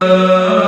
Uh...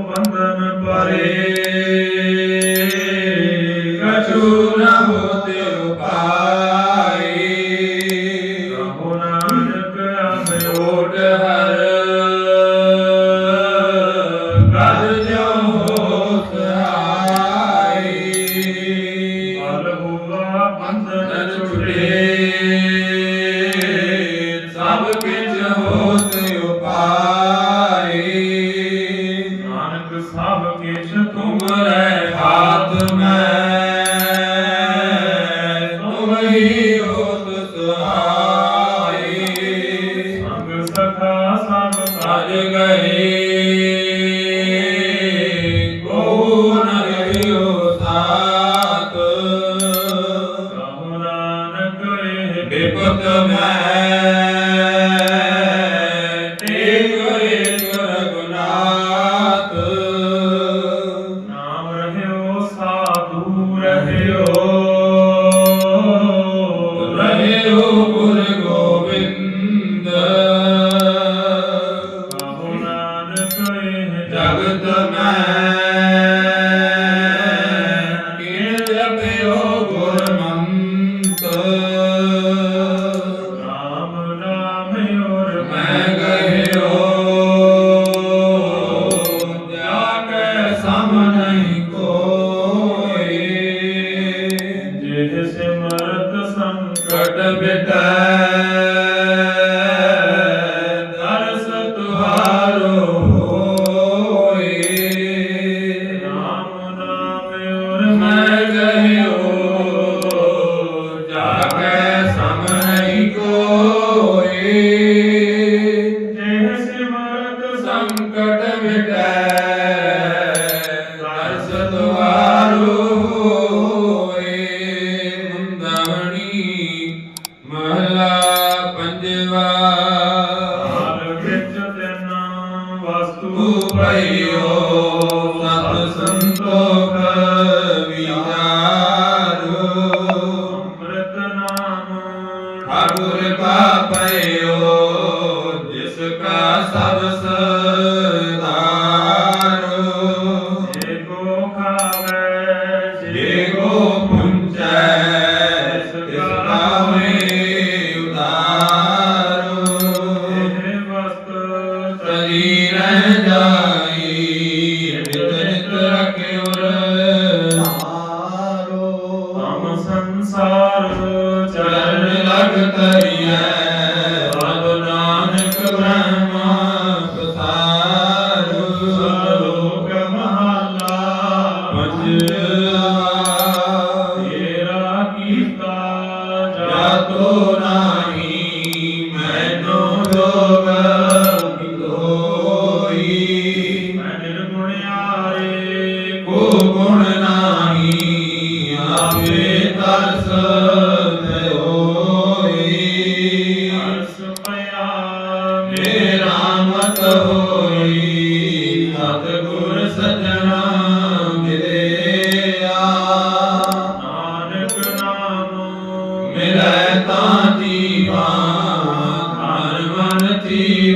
ਬੰਧਨ ਪਰੇ। ਕਛੂ ਨ ਹੋਤੇ ਉਪਾਈ। ਰਹੋ ਨਾਨਕ ਅਮਿਓਟ ਹਰ। ਕਰ ਜੋ ਹੋਤ ਆਈ ਬਲ ਹੋਵਾ ਬੰਧਨ ਛੁਟੇ। words.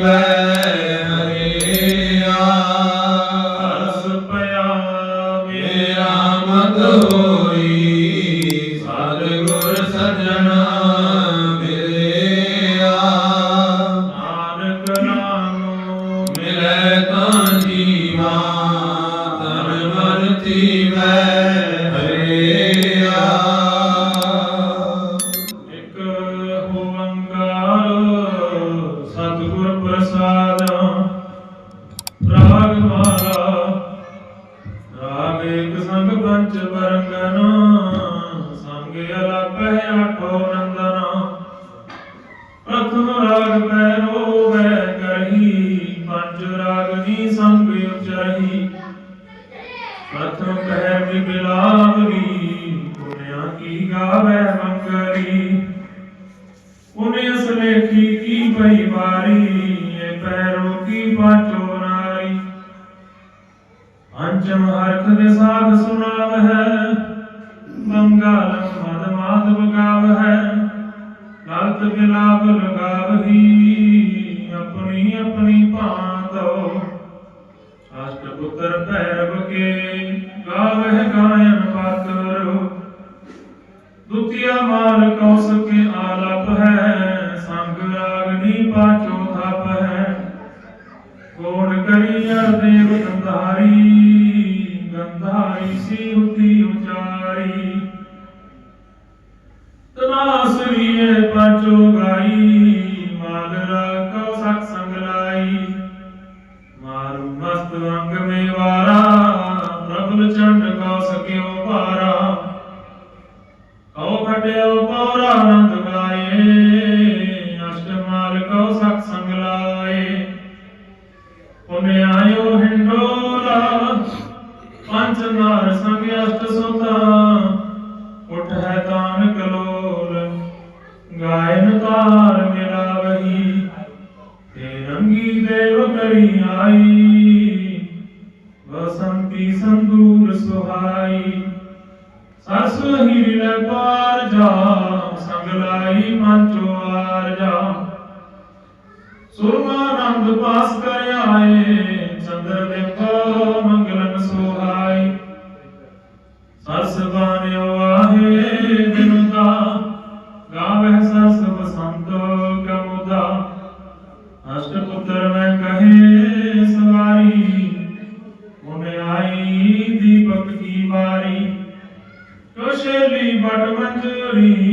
Shiva. ਅਲਾਪਹਿ ਆਠੋ ਨੰਦਨ ਪ੍ਰਥਮ ਰਾਗ ਪੈਰੋ ਵੈ ਕਰਹੀ ਪੰਜ ਰਾਗਨੀ ਸੰਗ ਉਚਰਹੀ ਪ੍ਰਥਮ ਪਹਿਰ ਵੀ ਬਿਲਾਵਰੀ ਪੁਨਿਆ ਕੀ ਗਾਵੇ ਮੰਗਰੀ ਪੁਨਿਆ ਸਲੇਖੀ ਕੀ ਪਈ ਵਾਰੀ, ਇਹ ਪੈਰੋ ਕੀ ਪਾਚੋ ਨਾਰੀ। ਪੰਚਮ ਹਰਖ ਦੇ ਸਾਧ ਸੁਣਾਵ ਹੈ ਦੁਤੀਆ ਮਾਲ ਕੌਸ ਕੇ ਆਲਪ ਹੈ, ਸੰਗ ਰਾਗਨੀ ਪਾਚੋ ਥਪ ਹੈ। ਕੋੜ ਕਰੀਆ ਦੇਵ ਗੰਧਾਰੀ ਗੰਧਾਰੀ ਸੀ ਸੁਰਮਾ ਰੰਗ ਪਾਸ ਕਰ ਆਏ ਚੰਦਰ ਬਿੰਬ ਮੰਗਲਨ ਸੁਹਾਈ। ਸਰਸ ਬਾਣਿਓ ਆਹੇ ਦਿਨ ਦਾ, ਗਾਵਹਿ ਸਰਸ ਬਸੰਤ ਕਮੁਦਾ ਅਸ਼ਟ ਪੁੱਤਰ ਮੈਂ ਕਹੇ, ਸਵਾਰੀ, ਮੁਨੇ ਆਈ ਦੀਪਕ ਕੀ ਵਾਰੀ। ਕੋਸ਼ੇਲੀ ਬਟ ਮੰਜਰੀ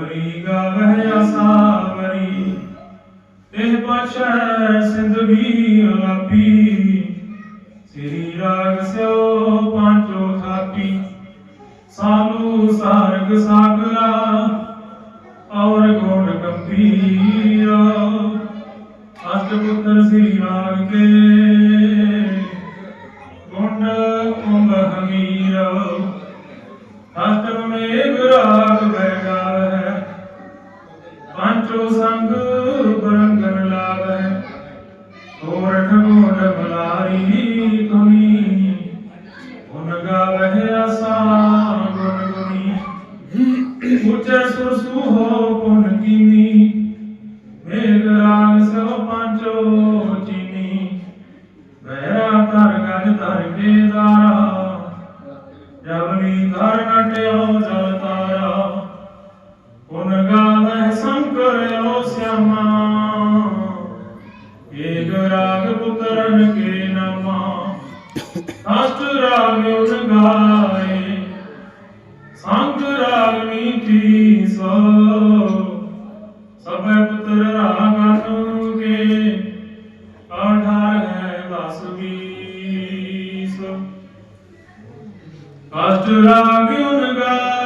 ਕਬਰੀ ਗਾਵਹਿ ਆਸਾਵਰੀ ਤਿਹ ਪਾਛੈ ਸਿੰਧਵੀ ਅਲਾਪੀ ਸ੍ਰੀ ਰਾਗ ਸਿਓ ਪਾਂਚੋ ਥਾਪੀ। ਸਾਲੂ ਸਾਰਗ ਸਾਗਰਾ। ਔਰ ਗੁਣ ਗੰਭੀਰ। ਅਸ਼ਟ ਪੁੱਤਰ ਸ੍ਰੀ ਰਾਗ ਕੇ ਅਸ਼ਟ ਰਾਗ